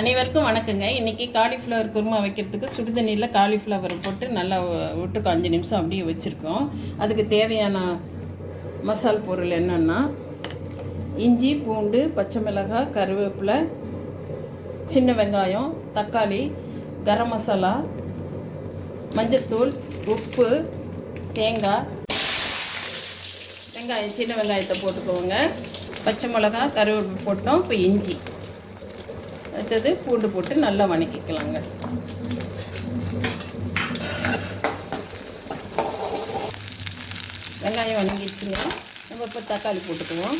அனைவருக்கும் வணக்கங்க. இன்றைக்கி காலிஃப்ளவர் குருமா வைக்கிறதுக்கு சுடுதண்ணியில் காலிஃப்ளவர் போட்டு நல்லா வ- விட்டுருக்கோம் அஞ்சு நிமிஷம் அப்படியே வச்சுருக்கோம். அதுக்கு தேவையான மசால் பொருள் என்னென்னா இஞ்சி பூண்டு பச்சை மிளகாய் கருவேப்பிலை சின்ன வெங்காயம் தக்காளி கரம் மசாலா மஞ்சத்தூள் உப்பு தேங்காய் வெங்காயம் சின்ன வெங்காயத்தை போட்டுக்கோங்க. பச்சை மிளகா கருவேப்பிலை போட்டோம். இப்போ இஞ்சி. அடுத்தது பூண்டு போட்டு நல்லா வணக்கிக்கலாங்க. வெங்காயம் வணங்கிடுச்சுங்க. நம்ம இப்போ தக்காளி போட்டுக்குவோம்.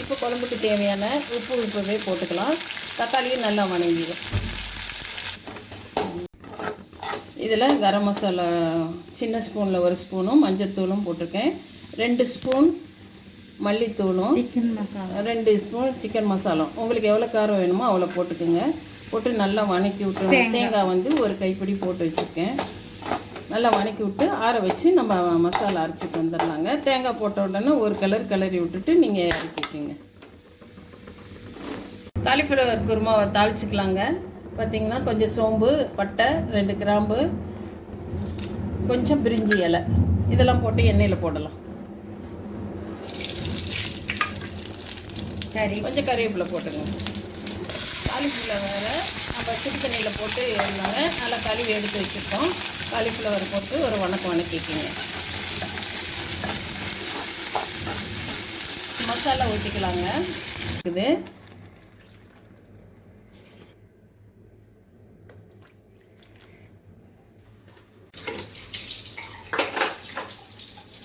இப்போ குழம்புக்கு தேவையான உப்பு உப்புவே போட்டுக்கலாம். தக்காளியும் நல்லா வணங்கிடும். இதில் கரம் மசாலா சின்ன ஸ்பூனில் ஒரு ஸ்பூனும் மஞ்சத்தூளும் போட்டிருக்கேன். ரெண்டு ஸ்பூன் மல்லித்தூளும் சிக்கன் மசாலா ரெண்டு ஸ்பூன் சிக்கன் மசாலா உங்களுக்கு எவ்வளோ காரம் வேணுமோ அவ்வளோ போட்டுக்கோங்க. போட்டு நல்லா வணக்கி விட்டு தேங்காய். வந்து ஒரு கைப்பிடி போட்டு வச்சுருக்கேன். நல்லா வணக்கி விட்டு ஆற வச்சு நம்ம மசாலா அரைச்சிட்டு வந்துடலாங்க. தேங்காய் போட்ட உடனே ஒரு கலர் கிளறி விட்டுட்டு நீங்கள் இறக்கிக்கிங்க. காலிஃப்ளவர் குருமாவை தாளிச்சிக்கலாங்க. பார்த்தீங்கன்னா கொஞ்சம் சோம்பு பட்டை ரெண்டு கிராம்பு கொஞ்சம் பிரிஞ்சி இலை. இதெல்லாம் போட்டு எண்ணெயில் போடலாம். சரி. கொஞ்சம் கறிவேப்பிலை போட்டுங்க. வேறு நம்ம சுடு தண்ணியில் போட்டு இருந்தாங்க நல்லா கழுவி எடுத்து வச்சுருக்கோம். காலிஃப்ளவர் போட்டு ஒரு வணக்கம் வணக்கிக்கிங்க. மசாலா ஊற்றிக்கலாங்க இது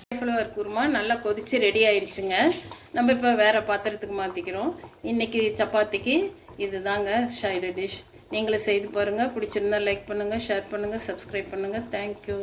காலிஃப்ளவர் குருமா நல்லா கொதித்து ரெடி ஆயிடுச்சுங்க நம்ம இப்போ வேறு பாத்திரத்துக்கு மாற்றிக்கிறோம் இன்றைக்கி சப்பாத்திக்கு இதுதாங்க சைடு டிஷ் நீங்களும் செய்து பாருங்கள் பிடிச்சிருந்தா லைக் பண்ணுங்கள் ஷேர் பண்ணுங்கள் சப்ஸ்கிரைப் பண்ணுங்கள் தேங்க்யூ